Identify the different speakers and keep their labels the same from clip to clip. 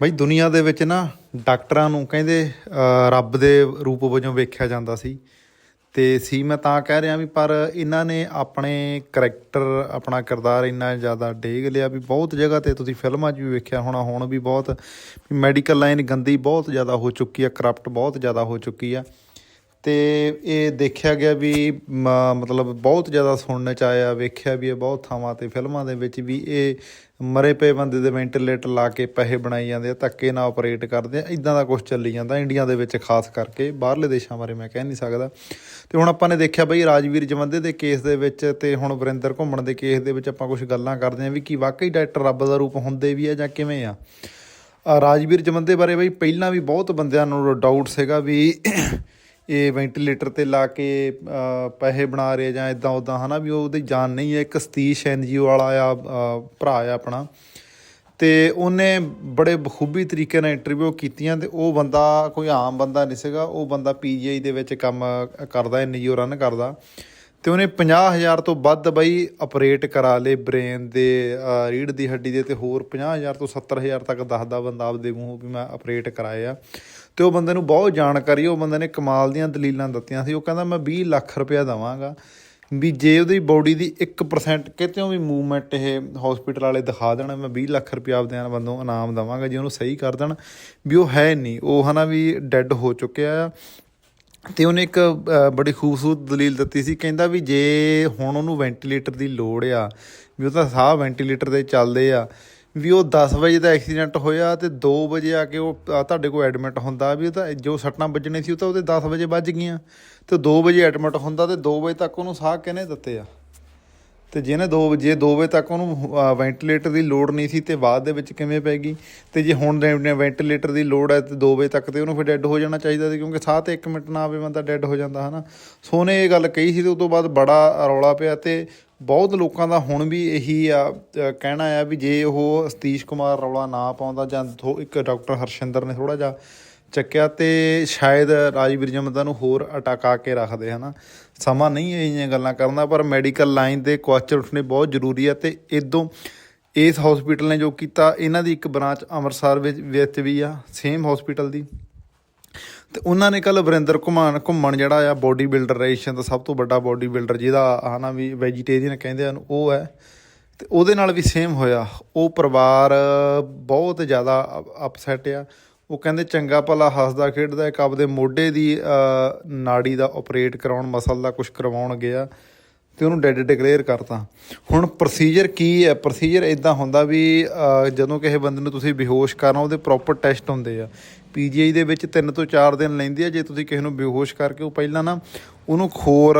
Speaker 1: ਬਈ ਦੁਨੀਆ ਦੇ ਵਿੱਚ ਨਾ ਡਾਕਟਰਾਂ ਨੂੰ ਕਹਿੰਦੇ ਰੱਬ ਦੇ ਰੂਪ ਵਜੋਂ ਵੇਖਿਆ ਜਾਂਦਾ ਸੀ। ਤੇ ਸੀ ਮੈਂ ਤਾਂ ਕਹਿ ਰਿਹਾ ਵੀ ਪਰ ਇਹਨਾਂ ਨੇ ਆਪਣੇ ਕਰੈਕਟਰ, ਆਪਣਾ ਕਿਰਦਾਰ ਇੰਨਾ ਜ਼ਿਆਦਾ ਡੇਗ ਲਿਆ ਵੀ ਬਹੁਤ ਜਗ੍ਹਾ ਤੇ ਤੁਸੀਂ ਫਿਲਮਾਂ 'ਚ ਵੀ ਵੇਖਿਆ ਹੋਣਾ, ਹੁਣ ਵੀ ਬਹੁਤ, ਮੈਡੀਕਲ ਲਾਈਨ ਗੰਦੀ ਬਹੁਤ ਜ਼ਿਆਦਾ ਹੋ ਚੁੱਕੀ ਆ ਕਰਪਟ ਬਹੁਤ ਜ਼ਿਆਦਾ ਹੋ ਚੁੱਕੀ ਆ। ਤੇ ਇਹ ਦੇਖਿਆ ਗਿਆ ਵੀ ਮਤਲਬ ਬਹੁਤ ਜ਼ਿਆਦਾ ਸੁਣਨ ਚ ਆਇਆ, ਵੇਖਿਆ ਵੀ ਇਹ ਬਹੁਤ ਥਾਵਾਂ ਤੇ ਫਿਲਮਾਂ ਦੇ ਵਿੱਚ ਵੀ ਇਹ ਮਰੇ ਪਏ ਬੰਦੇ ਦੇ ਵੈਂਟੀਲੇਟਰ ਲਾ ਕੇ ਪੈਸੇ ਬਣਾਈ ਜਾਂਦੇ ਆ, ਧੱਕੇ ਨਾਲ ਆਪਰੇਟ ਕਰਦੇ ਆ ਇਦਾਂ ਦਾ ਕੁਝ ਚੱਲੀ ਜਾਂਦਾ ਇੰਡੀਆ ਦੇ ਵਿੱਚ ਖਾਸ ਕਰਕੇ, ਬਾਹਰਲੇ ਦੇਸ਼ਾਂ ਬਾਰੇ ਮੈਂ ਕਹਿ ਨਹੀਂ ਸਕਦਾ। ਤੇ ਹੁਣ ਆਪਾਂ ਨੇ ਦੇਖਿਆ ਬਈ ਰਾਜਵੀਰ ਜਵੰਦੇ ਦੇ ਕੇਸ ਦੇ ਵਿੱਚ ਤੇ ਹੁਣ ਵਰਿੰਦਰ ਘੁੰਮਣ ਦੇ ਕੇਸ ਦੇ ਵਿੱਚ ਆਪਾਂ ਕੁਝ ਗੱਲਾਂ ਕਰਦੇ ਆ ਵੀ ਕੀ ਵਾਕਈ ਡਾਕਟਰ ਰੱਬ ਦਾ ਰੂਪ ਹੁੰਦੇ ਵੀ ਆ ਜਾਂ ਕਿਵੇਂ ਆ। ਰਾਜਵੀਰ ਜਵੰਦੇ ਬਾਰੇ ਬਈ ਪਹਿਲਾਂ ਵੀ ਬਹੁਤ ਬੰਦਿਆਂ ਨੂੰ ਡਾਊਟ ਸੀਗਾ ਵੀ ਇਹ ਵੈਂਟੀਲੇਟਰ ਤੇ ਲਾ ਕੇ ਪੈਸੇ ਬਣਾ ਰਹੇ ਜਾਂ ਇਦਾਂ ਉਦਾਂ ਹਨਾ ਵੀ ਉਹਦੀ ਜਾਨ ਨਹੀਂ ਹੈ। ਇੱਕ ਸਤੀਸ਼ ਐਨਜੀਓ ਵਾਲਾ ਆ ਭਰਾ ਆ ਆਪਣਾ। ਤੇ ਉਹਨੇ ਬੜੇ ਬਖੂਬੀ ਤਰੀਕੇ ਨਾਲ ਇੰਟਰਵਿਊ ਕੀਤੀਆਂ ਤੇ ਉਹ ਬੰਦਾ ਕੋਈ ਆਮ ਬੰਦਾ ਨਹੀਂ ਸੀਗਾ। ਉਹ ਬੰਦਾ ਪੀਜੀਆਈ ਦੇ ਵਿੱਚ ਕੰਮ ਕਰਦਾ ਐਨਜੀਓ ਰਨ ਕਰਦਾ। ਤੇ ਉਹਨੇ 50000 ਤੋਂ ਵੱਧ ਬਈ ਆਪਰੇਟ ਕਰਾ ਲਏ ਬ੍ਰੇਨ ਦੇ ਅ, ਰੀੜ੍ਹ ਦੀ ਹੱਡੀ ਦੇ ਤੇ ਹੋਰ 50000 ਤੋਂ 70000 ਤੱਕ ਦੱਸਦਾ ਬੰਦਾ ਆਪਦੇ ਮੂੰਹੋਂ ਵੀ ਮੈਂ ਆਪਰੇਟ ਕਰਾਏ ਆ ਤੇ ਉਹ ਬੰਦੇ ਨੂੰ ਬਹੁਤ ਜਾਣਕਾਰੀ, ਉਹ ਬੰਦੇ ਨੇ ਕਮਾਲ ਦੀਆਂ ਦਲੀਲਾਂ ਦਿੱਤੀਆਂ ਸੀ। ਉਹ ਕਹਿੰਦਾ, ਮੈਂ 20 ਲੱਖ ਰੁਪਇਆ ਦਵਾਂਗਾ ਵੀ ਜੇ ਉਹਦੀ ਬੋਡੀ ਦੀ 1% ਕਿਤੇੋਂ ਵੀ ਮੂਵਮੈਂਟ ਇਹ ਹਸਪੀਟਲ ਵਾਲੇ ਦਿਖਾ ਦੇਣ, ਮੈਂ 20 ਲੱਖ ਰੁਪਇਆ ਆਪਦੇ ਬੰਦੋਂ ਇਨਾਮ ਦਵਾਂਗਾ, ਜੇ ਉਹਨੂੰ ਸਹੀ ਕਰ ਦੇਣ। ਵੀ ਉਹ ਹੈ ਨਹੀਂ ਉਹ ਹਨਾ ਵੀ ਡੈੱਡ ਹੋ ਚੁੱਕਿਆ ਆ। ਤੇ ਉਹਨੇ ਇੱਕ ਬੜੀ ਖੂਬਸੂਰਤ ਦਲੀਲ ਦਿੱਤੀ ਸੀ। ਕਹਿੰਦਾ ਵੀ ਜੇ ਹੁਣ ਉਹਨੂੰ ਵੈਂਟੀਲੇਟਰ ਦੀ ਲੋੜ ਆ, ਵੀ ਉਹ ਤਾਂ ਸਾਹ ਵੈਂਟੀਲੇਟਰ ਦੇ ਚੱਲਦੇ ਆ ਵੀ ਉਹ 10 ਵਜੇ ਦਾ ਐਕਸੀਡੈਂਟ ਹੋਇਆ ਤੇ 2 ਵਜੇ ਆ ਕੇ ਉਹ ਤੁਹਾਡੇ ਕੋਲ ਐਡਮਿਟ ਹੁੰਦਾ ਵੀ ਉਹ ਤਾਂ ਜੋ ਸੱਟਾਂ ਵੱਜਣੇ ਸੀ ਉਹ ਤਾਂ ਉਹਦੇ 10 ਵਜੇ ਵੱਜ ਗਈਆਂ। ਤੇ 2 ਵਜੇ ਐਡਮਿਟ ਹੁੰਦਾ ਤੇ 2 ਵਜੇ ਤੱਕ ਉਹਨੂੰ ਸਾਹ ਕਿਹਨੇ ਦਿੱਤੇ ਆ? ਤੇ ਜਿਹਨੇ 2 ਜੇ 2 ਵਜੇ ਤੱਕ ਉਹਨੂੰ ਵੈਂਟੀਲੇਟਰ ਦੀ ਲੋੜ ਨਹੀਂ ਸੀ ਤੇ ਬਾਅਦ ਦੇ ਵਿੱਚ ਕਿਵੇਂ ਪੈ ਗਈ? ਤੇ ਜੇ ਹੁਣ ਵੈਂਟੀਲੇਟਰ ਦੀ ਲੋੜ ਹੈ ਤੇ 2 ਵਜੇ ਤੱਕ ਤੇ ਉਹਨੂੰ ਫਿਰ ਡੈੱਡ ਹੋ ਜਾਣਾ ਚਾਹੀਦਾ ਸੀ ਕਿਉਂਕਿ ਸਾਹ ਤੇ 1 ਮਿੰਟ ਨਾ ਆਵੇ ਬੰਦਾ ਡੈੱਡ ਹੋ ਜਾਂਦਾ, ਹਨਾ? ਸੋ ਉਹਨੇ ਇਹ ਗੱਲ ਕਹੀ ਸੀ ਤੇ ਉਸ ਤੋਂ ਬਾਅਦ ਬੜਾ ਰੌਲਾ ਪਿਆ ਤੇ ਬਹੁਤ ਲੋਕਾਂ ਦਾ ਹੁਣ ਵੀ ਇਹੀ ਆ ਕਹਿਣਾ ਆ ਵੀ ਜੇ ਉਹ ਸਤੀਸ਼ ਕੁਮਾਰ ਰੌਲਾ ਨਾ ਪਾਉਂਦਾ ਜਾਂ ਥੋ- ਇੱਕ ਡਾਕਟਰ ਹਰਸ਼ਿੰਦਰ ਨੇ ਥੋੜਾ ਜਿਹਾ ਚੱਕਿਆ ਤੇ ਸ਼ਾਇਦ ਰਾਜਵੀਰ ਜਮਦਾ ਨੂੰ ਹੋਰ ਅਟਕਾ ਕੇ ਰੱਖਦੇ, ਹਨਾ? ਸਮਾਂ ਨਹੀਂ ਇਹ ਜਿਹੀਆਂ ਗੱਲਾਂ ਕਰਨਾ ਪਰ ਮੈਡੀਕਲ ਲਾਈਨ ਦੇ ਕੁਐਸਚਨ ਉੱਠਣੇ ਬਹੁਤ ਜ਼ਰੂਰੀ ਆ ਤੇ ਇਦੋਂ ਇਸ ਹਸਪੀਟਲ ਨੇ ਜੋ ਕੀਤਾ, ਇਹਨਾਂ ਦੀ ਇੱਕ ਬ੍ਰਾਂਚ ਅੰਮ੍ਰਿਤਸਰ ਵਿੱਚ ਵਿੱਚ ਵੀ ਆ ਸੇਮ ਹਸਪੀਟਲ ਦੀ। ਤੇ ਉਹਨਾਂ ਨੇ ਕੱਲ ਵਰਿੰਦਰ ਘੁੰਮਣ ਘੁੰਮਣ ਜਿਹੜਾ ਆ ਬੋਡੀ ਬਿਲਡਰ ਏਸ਼ੀਆ ਦਾ ਸਭ ਤੋਂ ਵੱਡਾ ਬੋਡੀ ਬਿਲਡਰ ਜਿਹਦਾ ਹਨਾ ਵੀ ਵੈਜੀਟੇਰੀਅਨ ਕਹਿੰਦੇ ਹਨ, ਉਹ ਹੈ। ਤੇ ਉਹਦੇ ਨਾਲ ਵੀ ਸੇਮ ਹੋਇਆ। ਉਹ ਪਰਿਵਾਰ ਬਹੁਤ ਜ਼ਿਆਦਾ ਅਪਸੈਟ ਆ। ਉਹ ਕਹਿੰਦੇ ਚੰਗਾ ਭਲਾ ਹੱਸਦਾ ਖੇਡਦਾ ਇੱਕ ਆਪਦੇ ਮੋਢੇ ਦੀ ਨਾੜੀ ਦਾ ਆਪਰੇਟ ਕਰਾਉਣ ਮਸਲ ਦਾ ਕੁਝ ਕਰਵਾਉਣ ਗਿਆ ਤੇ ਉਹਨੂੰ ਡੈਡ ਡਿਕਲੇਅਰ ਕਰਤਾ। ਹੁਣ ਪ੍ਰੋਸੀਜਰ ਕੀ ਹੈ? ਪ੍ਰੋਸੀਜਰ ਇਦਾਂ ਹੁੰਦਾ ਵੀ ਜਦੋਂ ਕਿਸੇ ਬੰਦੇ ਨੂੰ ਤੁਸੀਂ ਬੇਹੋਸ਼ ਕਰਨਾ, ਉਹਦੇ ਪ੍ਰੋਪਰ ਟੈਸਟ ਹੁੰਦੇ ਆ। ਪੀਜੀਆਈ ਦੇ ਵਿੱਚ 3 ਤੋਂ 4 ਦਿਨ ਲੈਂਦੀ ਆ, ਜੇ ਤੁਸੀਂ ਕਿਸੇ ਨੂੰ ਬੇਹੋਸ਼ ਕਰਕੇ ਉਹ ਪਹਿਲਾਂ ਨਾ ਉਹਨੂੰ ਖੋਰ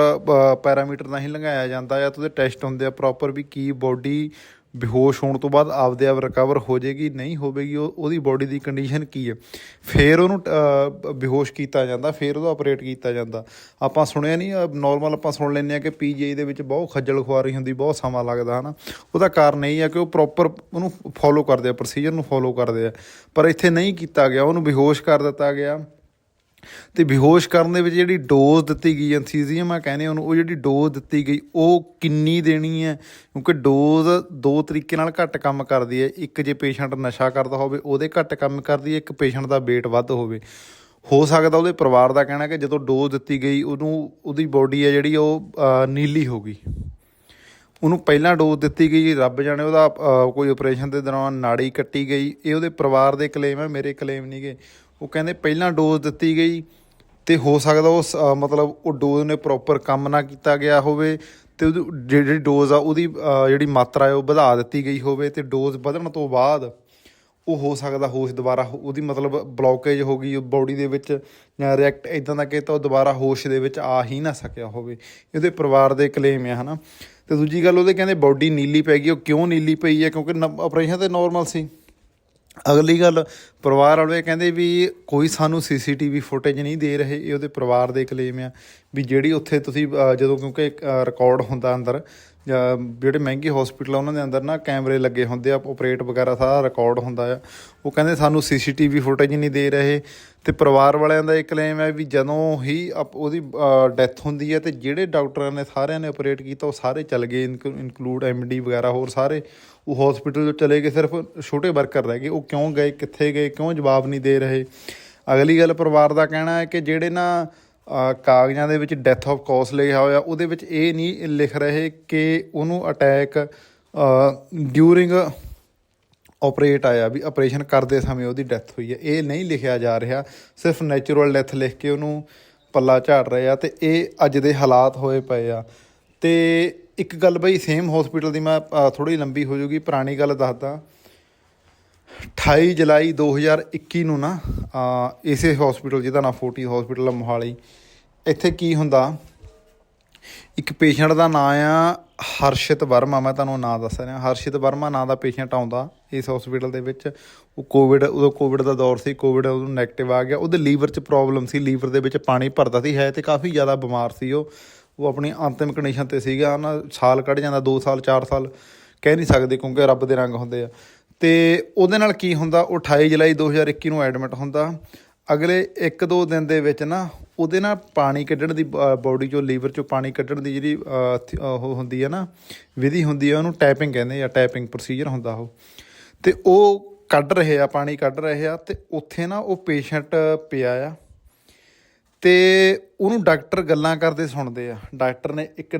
Speaker 1: ਪੈਰਾਮੀਟਰ ਨਹੀਂ ਲੰਘਾਇਆ ਜਾਂਦਾ ਜਾਂ ਤੇ ਉਹਦੇ ਟੈਸਟ ਹੁੰਦੇ ਆ ਪ੍ਰੋਪਰ ਵੀ ਕੀ ਬੋਡੀ ਬੇਹੋਸ਼ ਹੋਣ ਤੋਂ ਬਾਅਦ ਆਪਦੇ ਆਪ ਰਿਕਵਰ ਹੋ ਜਾਏਗੀ ਨਹੀਂ ਹੋਵੇਗੀ ਉਹ ਉਹਦੀ ਬੋਡੀ ਦੀ ਕੰਡੀਸ਼ਨ ਕੀ ਹੈ? ਫਿਰ ਉਹਨੂੰ ਅਹ, ਬੇਹੋਸ਼ ਕੀਤਾ ਜਾਂਦਾ ਫਿਰ ਉਹਦਾ ਆਪਰੇਟ ਕੀਤਾ ਜਾਂਦਾ। ਆਪਾਂ ਸੁਣਿਆ ਨਹੀਂ ਨਾਰਮਲ ਆਪਾਂ ਸੁਣ ਲੈਂਦੇ ਆ ਕਿ ਪੀਜੀਆਈ ਦੇ ਵਿੱਚ ਬਹੁਤ ਖੱਜਲ ਖੁਆਰੀ ਹੁੰਦੀ ਬਹੁਤ ਸਮਾਂ ਲੱਗਦਾ ਹਨਾ? ਉਹਦਾ ਕਾਰਨ ਇਹ ਆ ਕਿ ਉਹ ਪ੍ਰੋਪਰ ਉਹਨੂੰ ਫੋਲੋ ਕਰਦੇ ਆ ਪ੍ਰੋਸੀਜਰ ਨੂੰ ਫੋਲੋ ਕਰਦੇ ਆ। ਪਰ ਇੱਥੇ ਨਹੀਂ ਕੀਤਾ ਗਿਆ ਉਹਨੂੰ ਬੇਹੋਸ਼ ਕਰ ਦਿੱਤਾ ਗਿਆ। ਤੇ ਬੇਹੋਸ਼ ਕਰਨ ਦੇ ਵਿੱਚ ਜਿਹੜੀ ਡੋਜ਼ ਦਿੱਤੀ ਗਈ ਐਨਸੀਜ਼ੀਅਮ ਆ ਕਹਿੰਦੇ ਉਹਨੂੰ, ਉਹ ਜਿਹੜੀ ਡੋਜ਼ ਦਿੱਤੀ ਗਈ, ਉਹ ਕਿੰਨੀ ਦੇਣੀ ਹੈ? ਕਿਉਂਕਿ ਡੋਜ਼ ਦੋ ਤਰੀਕੇ ਨਾਲ ਘੱਟ ਕੰਮ ਕਰਦੀ ਹੈ। ਇੱਕ ਜੇ ਪੇਸ਼ੈਂਟ ਨਸ਼ਾ ਕਰਦਾ ਹੋਵੇ, ਉਹਦੇ ਘੱਟ ਕੰਮ ਕਰਦੀ ਹੈ, ਇੱਕ ਪੇਸ਼ੈਂਟ ਦਾ weight ਵੱਧ ਹੋਵੇ। ਹੋ ਸਕਦਾ ਉਹਦੇ ਪਰਿਵਾਰ ਦਾ ਕਹਿਣਾ ਕਿ ਜਦੋਂ ਡੋਜ਼ ਦਿੱਤੀ ਗਈ, ਉਹਨੂੰ, ਉਹਦੀ ਬੋਡੀ ਹੈ ਜਿਹੜੀ ਉਹ ਨੀਲੀ ਹੋ ਗਈ। ਉਹਨੂੰ ਪਹਿਲਾਂ ਡੋਜ਼ ਦਿੱਤੀ ਗਈ, ਰੱਬ ਜਾਣੇ ਉਹਦਾ ਕੋਈ ਆਪਰੇਸ਼ਨ ਦੇ ਦੌਰਾਨ ਨਾੜੀ ਕੱਟੀ ਗਈ। ਇਹ ਉਹਦੇ ਪਰਿਵਾਰ ਦੇ ਕਲੇਮ ਹੈ, ਮੇਰੇ ਕਲੇਮ ਨਹੀਂਗੇ ਉਹ ਕਹਿੰਦੇ ਪਹਿਲਾਂ ਡੋਜ਼ ਦਿੱਤੀ ਗਈ ਤੇ ਹੋ ਸਕਦਾ ਉਹ ਅਹ, ਮਤਲਬ ਉਹ ਡੋਜ਼ ਨੇ ਪ੍ਰੋਪਰ ਕੰਮ ਨਾ ਕੀਤਾ ਗਿਆ ਹੋਵੇ ਤੇ ਉਹਦੀ ਜਿਹੜੀ ਡੋਜ਼ ਆ ਉਹਦੀ ਜਿਹੜੀ ਮਾਤਰਾ ਹੈ ਉਹ ਵਧਾ ਦਿੱਤੀ ਗਈ ਹੋਵੇ ਤੇ ਡੋਜ਼ ਵਧਣ ਤੋਂ ਬਾਅਦ ਉਹ ਹੋ ਸਕਦਾ ਹੋਸ਼ ਦੁਬਾਰਾ ਉਹਦੀ ਮਤਲਬ ਬਲੌਕੇਜ ਹੋ ਗਈ ਬੋਡੀ ਦੇ ਵਿੱਚ ਜਾਂ ਰਿਐਕਟ ਇਦਾਂ ਦਾ ਕਿ ਤਾਂ ਉਹ ਦੁਬਾਰਾ ਹੋਸ਼ ਦੇ ਵਿੱਚ ਆ ਹੀ ਨਾ ਸਕਿਆ ਹੋਵੇ। ਇਹਦੇ ਪਰਿਵਾਰ ਦੇ ਕਲੇਮ ਆ ਹਨਾ। ਤੇ ਦੂਜੀ ਗੱਲ ਉਹਦੇ ਕਹਿੰਦੇ ਬੋਡੀ ਨੀਲੀ ਪੈ ਗਈ ਉਹ ਕਿਉਂ ਨੀਲੀ ਪਈ ਹੈ ਕਿਉਂਕਿ ਆਪਰੇਸ਼ਨ ਤੇ ਨਾਰਮਲ ਸੀ। ਅਗਲੀ ਗੱਲ, ਪਰਿਵਾਰ ਵਾਲੇ ਕਹਿੰਦੇ ਵੀ ਕੋਈ ਸਾਨੂੰ ਸੀਸੀਟੀਵੀ ਫੁਟੇਜ ਨਹੀਂ ਦੇ ਰਹੇ, ਇਹ ਉਹਦੇ ਪਰਿਵਾਰ ਦੇ ਕਲੇਮ ਆ, ਵੀ ਜਿਹੜੀ ਉੱਥੇ ਤੁਸੀਂ ਜਦੋਂ ਕਿਉਂਕਿ ਰਿਕਾਰਡ ਹੁੰਦਾ ਅੰਦਰ ਜਿਹੜੇ ਮਹਿੰਗੇ ਹਸਪੀਟਲ ਆ ਉਹਨਾਂ ਦੇ ਅੰਦਰ ਨਾ ਕੈਮਰੇ ਲੱਗੇ ਹੁੰਦੇ ਆ ਆਪਰੇਟ ਵਗੈਰਾ ਸਾਰਾ ਰਿਕਾਰਡ ਹੁੰਦਾ ਆ, ਉਹ ਕਹਿੰਦੇ ਸਾਨੂੰ ਸੀਸੀਟੀਵੀ ਫੁਟੇਜ ਨਹੀਂ ਦੇ ਰਹੇ, ਤੇ ਪਰਿਵਾਰ ਵਾਲਿਆਂ ਦਾ ਇਹ ਕਲੇਮ ਹੈ ਵੀ ਜਦੋਂ ਹੀ ਅਪ- ਉਹਦੀ ਡੈਥ ਹੁੰਦੀ ਹੈ ਤੇ ਜਿਹੜੇ ਡਾਕਟਰਾਂ ਨੇ ਸਾਰਿਆਂ ਨੇ ਆਪਰੇਟ ਕੀਤਾ, ਉਹ ਸਾਰੇ ਚੱਲ ਗਏ ਇਨਕਲੂਡ ਐਮਡੀ ਵਗੈਰਾ ਹੋਰ ਸਾਰੇ ਉਹ ਹਸਪੀਟਲ ਚਲੇ ਗਏ, ਸਿਰਫ ਛੋਟੇ ਵਰਕਰ ਰਹਿ ਗਏ। ਉਹ ਕਿਉਂ ਗਏ, ਕਿੱਥੇ ਗਏ, ਕਿਉਂ ਜਵਾਬ ਨਹੀਂ ਦੇ ਰਹੇ? ਅਗਲੀ ਗੱਲ, ਪਰਿਵਾਰ ਦਾ ਕਹਿਣਾ ਹੈ ਕਿ ਜਿਹੜੇ ਨਾ ਕਾਗਜ਼ਾਂ ਦੇ ਵਿੱਚ ਡੈਥ ਆਫ ਕੌਸ ਲਿਖਿਆ ਹੋਇਆ, ਉਹਦੇ ਵਿੱਚ ਇਹ ਨਹੀਂ ਲਿਖ ਰਹੇ ਕਿ ਉਹਨੂੰ ਅਟੈਕ ਡਿਊਰਿੰਗ ਆਪਰੇਟ ਆਇਆ, ਵੀ ਆਪਰੇਸ਼ਨ ਕਰਦੇ ਸਮੇਂ ਉਹਦੀ ਡੈਥ ਹੋਈ ਹੈ। ਇਹ ਨਹੀਂ ਲਿਖਿਆ ਜਾ ਰਿਹਾ। ਸਿਰਫ ਨੈਚੁਰਲ ਡੈਥ ਲਿਖ ਕੇ ਉਹਨੂੰ ਪੱਲਾ ਝਾੜ ਰਹੇ ਆ ਤੇ ਇਹ ਅੱਜ ਦੇ ਹਾਲਾਤ ਹੋਏ ਪਏ ਆ। ਤੇ ਇੱਕ ਗੱਲ ਬਈ ਸੇਮ ਹਸਪੀਟਲ ਦੀ ਮੈਂ ਥੋੜੀ ਲੰਬੀ ਹੋ ਜੂਗੀ, ਪੁਰਾਣੀ ਗੱਲ ਦੱਸਦਾ। 28 ਜੁਲਾਈ 2021 ਨੂੰ ਨਾ ਇਸੇ ਹਸਪੀਟਲ ਜਿਹਦਾ ਨਾਮ ਫੋਰਟੀ ਹਸਪੀਟਲ ਮੋਹਾਲੀ, ਇੱਥੇ ਕੀ ਹੁੰਦਾ, ਇੱਕ ਪੇਸ਼ੈਂਟ ਦਾ ਨਾਮ ਆ ਹਰਸ਼ਿਤ ਵਰਮਾ, ਮੈਂ ਤੁਹਾਨੂੰ ਨਾਂ ਦੱਸ ਰਿਹਾ। ਹਰਸ਼ਿਤ ਵਰਮਾ ਨਾਂ ਦਾ ਪੇਸ਼ੈਂਟ ਆਉਂਦਾ ਇਸ ਹਸਪੀਟਲ ਦੇ ਵਿੱਚ। ਉਹ ਕੋਵਿਡ ਉਦੋਂ ਕੋਵਿਡ ਦਾ ਦੌਰ ਸੀ ਕੋਵਿਡ ਉਹਨੂੰ ਨੈਗੇਟਿਵ ਆ ਗਿਆ। ਉਹਦੇ ਲੀਵਰ 'ਚ ਪ੍ਰੋਬਲਮ ਸੀ, ਲੀਵਰ ਦੇ ਵਿੱਚ ਪਾਣੀ ਭਰਦਾ ਸੀ, ਹੈ ਤੇ ਕਾਫੀ ਜ਼ਿਆਦਾ ਬਿਮਾਰ ਸੀ ਉਹ। ਉਹ ਆਪਣੀ ਅੰਤਿਮ ਕੰਡੀਸ਼ਨ ਤੇ ਸੀਗਾ ਉਹਨਾਂ ਸਾਲ ਕੱਢ ਜਾਂਦਾ 2 ਸਾਲ 4 ਸਾਲ, ਕਹਿ ਨਹੀਂ ਸਕਦੇ ਕਿਉਂਕਿ ਰੱਬ ਦੇ ਰੰਗ ਹੁੰਦੇ ਆ। ਤੇ ਉਹਦੇ ਨਾਲ ਕੀ ਹੁੰਦਾ, ਉਹ 28 ਜੁਲਾਈ 2021 ਨੂੰ ਐਡਮਿਟ ਹੁੰਦਾ। ਅਗਲੇ 1-2 ਦਿਨ ਦੇ ਵਿੱਚ ਨਾ, ਉਹਦੇ ਨਾਲ ਪਾਣੀ ਕੱਢਣ ਦੀ ਬਾਡੀ ਚੋਂ, ਲੀਵਰ ਚੋਂ ਪਾਣੀ ਕੱਢਣ ਦੀ ਜਿਹੜੀ ਉਹ ਹੁੰਦੀ ਹੈ ਨਾ, ਵਿਧੀ ਹੁੰਦੀ ਹੈ ਉਹਨੂੰ ਟੈਪਿੰਗ ਕਹਿੰਦੇ ਆ ਟੈਪਿੰਗ ਪ੍ਰੋਸੀਜਰ ਹੁੰਦਾ ਉਹ। ਤੇ ਉਹ ਕੱਢ ਰਹੇ ਆ, ਪਾਣੀ ਕੱਢ ਰਹੇ ਆ, ਤੇ ਉੱਥੇ ਨਾ ਉਹ ਪੇਸ਼ੈਂਟ ਪਿਆ ਆ। ਤੇ ਉਹਨੂੰ ਡਾਕਟਰ ਗੱਲਾਂ ਕਰਦੇ ਸੁਣਦੇ ਆ। ਡਾਕਟਰ ਨੇ ਇੱਕ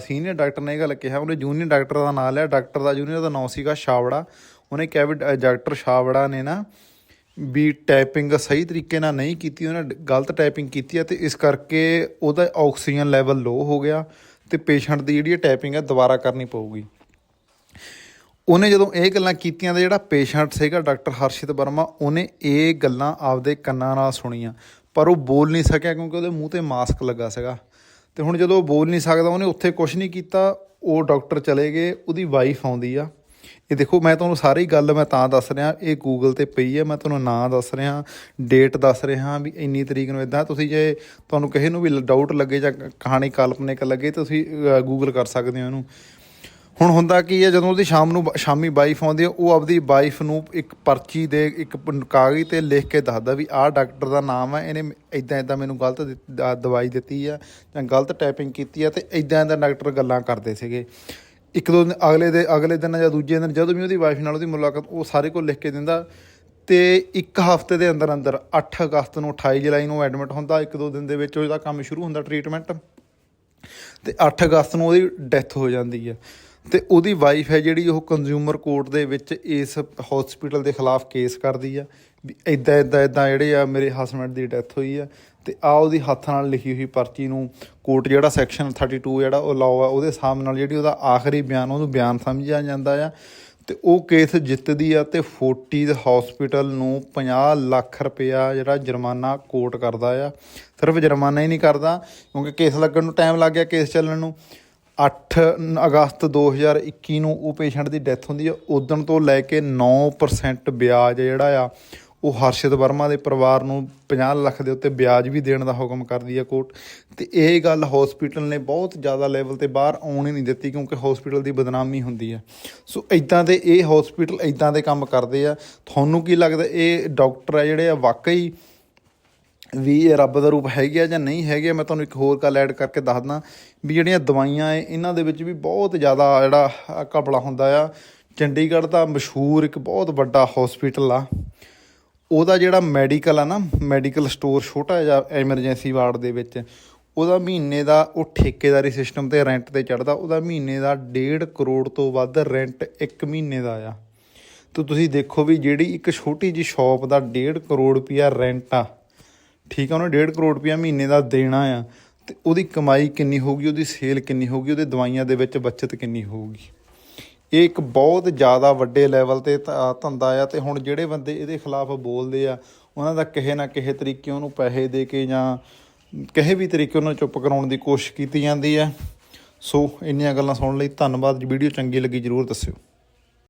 Speaker 1: ਸੀਨੀਅਰ ਡਾਕਟਰ ਨੇ ਇਹ ਗੱਲ ਕਿਹਾ, ਉਹਨੇ ਜੂਨੀਅਰ ਡਾਕਟਰ ਦਾ ਨਾਮ ਲਿਆ। ਡਾਕਟਰ ਦਾ ਜੂਨੀਅਰ ਦਾ ਨਾਮ ਸੀਗਾ ਛਾਵੜਾ ਉਹਨੇ ਕਿਹਾ ਵੀ ਡ- ਡਾਕਟਰ ਛਾਵੜਾ ਨੇ ਨਾ ਵੀ ਟਾਈਪਿੰਗ ਸਹੀ ਤਰੀਕੇ ਨਾਲ ਨਹੀਂ ਕੀਤੀ, ਉਹਨੇ ਗਲਤ ਟਾਈਪਿੰਗ ਕੀਤੀ ਹੈ ਤੇ ਇਸ ਕਰਕੇ ਉਹਦਾ ਆਕਸੀਜਨ ਲੈਵਲ ਲੋ ਹੋ ਗਿਆ ਤੇ ਪੇਸ਼ੈਂਟ ਦੀ ਜਿਹੜੀ ਟਾਈਪਿੰਗ ਹੈ ਦੁਬਾਰਾ ਕਰਨੀ ਪਊਗੀ। ਉਹਨੇ ਜਦੋਂ ਇਹ ਗੱਲਾਂ ਕੀਤੀਆਂ ਤਾਂ ਜਿਹੜਾ ਪੇਸ਼ੈਂਟ ਸੀਗਾ ਡਾਕਟਰ ਹਰਸ਼ਿਤ ਵਰਮਾ, ਉਹਨੇ ਇਹ ਗੱਲਾਂ ਆਪਦੇ ਕੰਨਾਂ ਨਾਲ ਸੁਣੀਆਂ। ਪਰ ਉਹ ਬੋਲ ਨਹੀਂ ਸਕਿਆ ਕਿਉਂਕਿ ਉਹਦੇ ਮੂੰਹ ਤੇ ਮਾਸਕ ਲੱਗਾ ਸੀਗਾ। ਤੇ ਹੁਣ ਜਦੋਂ ਉਹ ਬੋਲ ਨਹੀਂ ਸਕਦਾ, ਉਹਨੇ ਉੱਥੇ ਕੁਝ ਨਹੀਂ ਕੀਤਾ, ਉਹ ਡਾਕਟਰ ਚਲੇ ਗਏ, ਉਹਦੀ ਵਾਈਫ ਆਉਂਦੀ ਆ। ਇਹ ਦੇਖੋ, ਮੈਂ ਤੁਹਾਨੂੰ ਸਾਰੀ ਗੱਲ ਮੈਂ ਤਾਂ ਦੱਸ ਰਿਹਾ, ਇਹ ਗੂਗਲ ਤੇ ਪਈ ਹੈ ਮੈਂ ਤੁਹਾਨੂੰ ਨਾਂ ਦੱਸ ਰਿਹਾ ਡੇਟ ਦੱਸ ਰਿਹਾ ਵੀ ਇੰਨੀ ਤਰੀਕ ਨੂੰ ਇਦਾਂ ਤੁਸੀਂ ਜੇ ਤੁਹਾਨੂੰ ਕਿਸੇ ਨੂੰ ਵੀ ਡਾਊਟ ਲੱਗੇ ਜਾਂ ਕਹਾਣੀ ਕਾਲਪਨਿਕ ਲੱਗੇ, ਤੁਸੀਂ ਗੂਗਲ ਕਰ ਸਕਦੇ ਹੋ ਇਹਨੂੰ। ਹੁਣ ਹੁੰਦਾ ਕੀ ਹੈ, ਜਦੋਂ ਉਹਦੀ ਸ਼ਾਮ ਨੂੰ ਸ਼ਾਮੀ ਵਾਈਫ ਆਉਂਦੀ ਹੈ, ਉਹ ਆਪਦੀ ਵਾਈਫ ਨੂੰ ਇੱਕ ਪਰਚੀ ਦੇ, ਇੱਕ ਕਾਗਜ਼ ਤੇ ਲਿਖ ਕੇ ਦੱਸਦਾ ਵੀ ਆਹ ਡਾਕਟਰ ਦਾ ਨਾਮ ਹੈ, ਇਹਨੇ ਇਦਾਂ ਇਦਾਂ ਮੈਨੂੰ ਗਲਤ ਦਵਾਈ ਦਿੱਤੀ ਆ ਜਾਂ ਗਲਤ ਟਾਈਪਿੰਗ ਕੀਤੀ ਆ ਤੇ ਇਦਾਂ ਇਦਾਂ ਡਾਕਟਰ ਗੱਲਾਂ ਕਰਦੇ ਸੀਗੇ। ਇੱਕ ਦੋ ਦਿਨ, ਅਗਲੇ ਦੇ, ਅਗਲੇ ਦਿਨ ਜਾਂ ਦੂਜੇ ਦਿਨ ਜਦੋਂ ਵੀ ਉਹਦੀ ਵਾਈਫ ਨਾਲ ਉਹਦੀ ਮੁਲਾਕਾਤ, ਉਹ ਸਾਰੇ ਕੋਲ ਲਿਖ ਕੇ ਦਿੰਦਾ ਤੇ ਇੱਕ ਹਫ਼ਤੇ ਦੇ ਅੰਦਰ ਅੰਦਰ 8 ਅਗਸਤ ਨੂੰ 28 ਜੁਲਾਈ ਨੂੰ ਐਡਮਿਟ ਹੁੰਦਾ, ਇੱਕ ਦੋ ਦਿਨ ਦੇ ਵਿੱਚ ਉਹਦਾ ਕੰਮ ਸ਼ੁਰੂ ਹੁੰਦਾ ਟ੍ਰੀਟਮੈਂਟ ਤੇ 8 ਅਗਸਤ ਨੂੰ ਉਹਦੀ ਡੈਥ ਹੋ ਜਾਂਦੀ ਹੈ। ਤੇ ਉਹਦੀ ਵਾਈਫ ਹੈ ਜਿਹੜੀ ਉਹ ਕੰਜ਼ਿਊਮਰ ਕੋਰਟ ਦੇ ਵਿੱਚ ਇਸ ਹਸਪੀਟਲ ਦੇ ਖਿਲਾਫ ਕੇਸ ਕਰਦੀ ਆ, ਵੀ ਇਦਾਂ ਇਦਾਂ ਇਦਾਂ ਜਿਹੜੇ ਆ ਮੇਰੇ ਹਸਬੰਡ ਦੀ ਡੈਥ ਹੋਈ ਆ, ਤੇ ਆ ਉਹਦੀ ਹੱਥ ਨਾਲ ਲਿਖੀ ਹੋਈ ਪਰਚੀ ਨੂੰ ਕੋਰਟ ਜਿਹੜਾ ਸੈਕਸ਼ਨ 32 ਜਿਹੜਾ ਉਹ ਲਾਅ ਆ, ਉਹਦੇ ਸਾਹਮਣੇ ਨਾਲ ਜਿਹੜੀ ਉਹਦਾ ਆਖਰੀ ਬਿਆਨ, ਉਹਨੂੰ ਬਿਆਨ ਸਮਝਿਆ ਜਾਂਦਾ ਆ, ਤੇ ਉਹ ਕੇਸ ਜਿੱਤਦੀ ਆ ਤੇ ਫੋਰਟੀਜ਼ ਹਸਪੀਟਲ ਨੂੰ 50 ਲੱਖ ਰੁਪਇਆ ਜਿਹੜਾ ਜੁਰਮਾਨਾ ਕੋਰਟ ਕਰਦਾ ਆ। ਸਿਰਫ ਜੁਰਮਾਨਾ ਹੀ ਨਹੀਂ ਕਰਦਾ, ਕਿਉਂਕਿ ਕੇਸ ਲੱਗਣ ਨੂੰ ਟਾਈਮ ਲੱਗ ਗਿਆ ਕੇਸ ਚੱਲਣ ਨੂੰ। 8 ਅਗਸਤ 2021 ਨੂੰ ਉਹ ਪੇਸ਼ੈਂਟ ਦੀ ਡੈਥ ਹੁੰਦੀ ਹੈ ਉਦੋਂ ਤੋਂ ਲੈ ਕੇ 9% ਵਿਆਜ ਜਿਹੜਾ ਆ, ਉਹ ਹਰਸ਼ਿਤ ਵਰਮਾ ਦੇ ਪਰਿਵਾਰ ਨੂੰ 50 ਲੱਖ ਦੇ ਉੱਤੇ ਵਿਆਜ ਵੀ ਦੇਣ ਦਾ ਹੁਕਮ ਕਰਦੀ ਹੈ ਕੋਰਟ। ਤੇ ਇਹ ਗੱਲ ਹਸਪੀਟਲ ਨੇ ਬਹੁਤ ਜ਼ਿਆਦਾ ਲੈਵਲ ਤੇ ਬਾਹਰ ਆਉਣ ਹੀ ਨਹੀਂ ਦਿੱਤੀ ਕਿਉਂਕਿ ਹਸਪੀਟਲ ਦੀ ਬਦਨਾਮੀ ਹੁੰਦੀ ਹੈ ਸੋ ਇਦਾਂ ਦੇ ਇਹ ਹਸਪੀਟਲ ਇਦਾਂ ਦੇ ਕੰਮ ਕਰਦੇ ਆ। ਤੁਹਾਨੂੰ ਕੀ ਲੱਗਦਾ, ਇਹ ਡਾਕਟਰ ਆ ਜਿਹੜੇ ਆ, ਵਾਕਈ ਵੀ ਇਹ ਰੱਬ ਦਾ ਰੂਪ ਹੈਗੇ ਆ ਜਾਂ ਨਹੀਂ ਹੈਗੇ ਆ, ਮੈਂ ਤੁਹਾਨੂੰ ਇੱਕ ਹੋਰ ਗੱਲ ਐਡ ਕਰਕੇ ਦੱਸਦਾ ਵੀ ਜਿਹੜੀਆਂ ਦਵਾਈਆਂ ਏ ਇਹਨਾਂ ਦੇ ਵਿੱਚ ਵੀ ਬਹੁਤ ਜ਼ਿਆਦਾ ਜਿਹੜਾ ਅ, ਘਪਲਾ ਹੁੰਦਾ ਆ। ਚੰਡੀਗੜ੍ਹ ਦਾ ਮਸ਼ਹੂਰ ਇੱਕ ਬਹੁਤ ਵੱਡਾ ਹਸਪੀਟਲ ਆ। ਉਹਦਾ ਜਿਹੜਾ ਮੈਡੀਕਲ ਆ ਨਾ ਮੈਡੀਕਲ ਸਟੋਰ ਛੋਟਾ ਜਿਹਾ ਐਮਰਜੈਂਸੀ ਵਾਰਡ ਦੇ ਵਿੱਚ ਉਹਦਾ ਮਹੀਨੇ ਦਾ ਉਹ ਠੇਕੇਦਾਰੀ ਸਿਸਟਮ ਤੇ ਰੈਂਟ ਤੇ ਚੜਦਾ ਉਹਦਾ ਮਹੀਨੇ ਦਾ 1.5 ਕਰੋੜ ਤੋਂ ਵੱਧ ਰੈਂਟ ਇੱਕ ਮਹੀਨੇ ਦਾ ਆ। ਤੇ ਤੁਸੀਂ ਦੇਖੋ ਵੀ ਜਿਹੜੀ ਇੱਕ ਛੋਟੀ ਜੀ ਸ਼ਾਪ ਦਾ 1.5 ਕਰੋੜ ਰੁਪਿਆ ਰੈਂਟ ਆ ਠੀਕ ਆ, ਉਹਨੇ 1.5 ਕਰੋੜ ਰੁਪਇਆ ਮਹੀਨੇ ਦਾ ਦੇਣਾ ਆ, ਤੇ ਉਹਦੀ ਕਮਾਈ ਕਿੰਨੀ ਹੋਊਗੀ, ਉਹਦੀ ਸੇਲ ਕਿੰਨੀ ਹੋਊਗੀ, ਉਹਦੇ ਦਵਾਈਆਂ ਦੇ ਵਿੱਚ ਬਚਤ ਕਿੰਨੀ ਹੋਊਗੀ। ਇਹ ਇੱਕ ਬਹੁਤ ਜ਼ਿਆਦਾ ਵੱਡੇ ਲੈਵਲ ਤੇ ਧੰਦਾ ਆ, ਤੇ ਹੁਣ ਜਿਹੜੇ ਬੰਦੇ ਇਹਦੇ ਖਿਲਾਫ ਬੋਲਦੇ ਆ, ਉਹਨਾਂ ਦਾ ਕਿਸੇ ਨਾ ਕਿਸੇ ਤਰੀਕੇ ਉਹਨੂੰ ਪੈਸੇ ਦੇ ਕੇ ਜਾਂ ਕਿਸੇ ਵੀ ਤਰੀਕੇ ਉਹਨਾਂ ਚੁੱਪ ਕਰਾਉਣ ਦੀ ਕੋਸ਼ਿਸ਼ ਕੀਤੀ ਜਾਂਦੀ ਹੈ ਸੋ, ਇੰਨੀਆਂ ਗੱਲਾਂ ਸੁਣਨ ਲਈ ਧੰਨਵਾਦ, ਵੀਡੀਓ ਚੰਗੀ ਲੱਗੀ, ਜਰੂਰ ਦੱਸਿਓ।